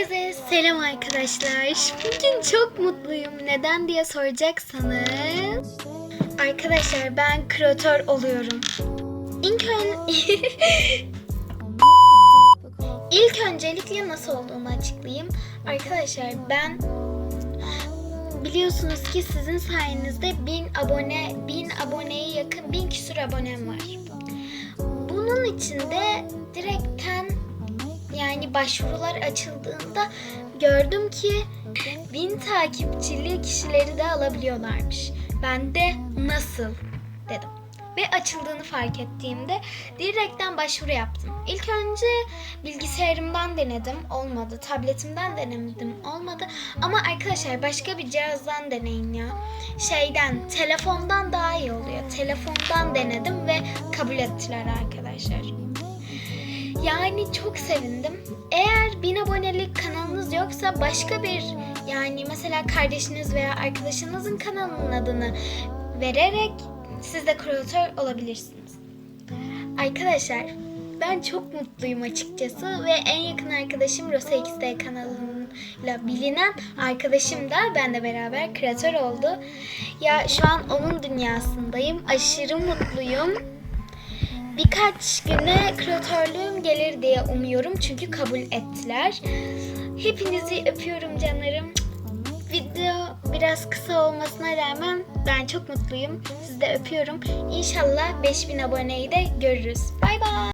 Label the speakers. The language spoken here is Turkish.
Speaker 1: Herkese selam arkadaşlar. Bugün çok mutluyum. Neden diye soracaksanız. Arkadaşlar ben kreatör oluyorum. İlk, ön... İlk öncelikle nasıl olduğunu açıklayayım. Arkadaşlar ben biliyorsunuz ki sizin sayenizde 1000 abone, 1000 aboneye yakın 1000 küsur abonem var. Bunun için de başvurular açıldığında gördüm ki bin takipçili kişileri de alabiliyorlarmış. Ben de nasıl dedim. Ve açıldığını fark ettiğimde direkten başvuru yaptım. İlk önce bilgisayarımdan denedim. Olmadı. Tabletimden denedim. Olmadı. Ama arkadaşlar başka bir cihazdan deneyin ya. Şeyden, telefondan daha iyi oluyor. Telefondan denedim ve kabul ettiler arkadaşlar. Yani çok sevindim. Eğer 1000 abonelik kanalınız yoksa başka bir yani mesela kardeşiniz veya arkadaşınızın kanalının adını vererek siz de kreatör olabilirsiniz. Arkadaşlar ben çok mutluyum açıkçası ve en yakın arkadaşım Rosa XD kanalıyla bilinen arkadaşım da benle beraber kreatör oldu. Ya şu an onun dünyasındayım. Aşırı mutluyum. Birkaç güne kreatörlüğüm gelir diye umuyorum çünkü kabul ettiler. Hepinizi öpüyorum canlarım. Video biraz kısa olmasına rağmen ben çok mutluyum. Sizi de öpüyorum. İnşallah 5000 aboneyi de görürüz. Bay bay.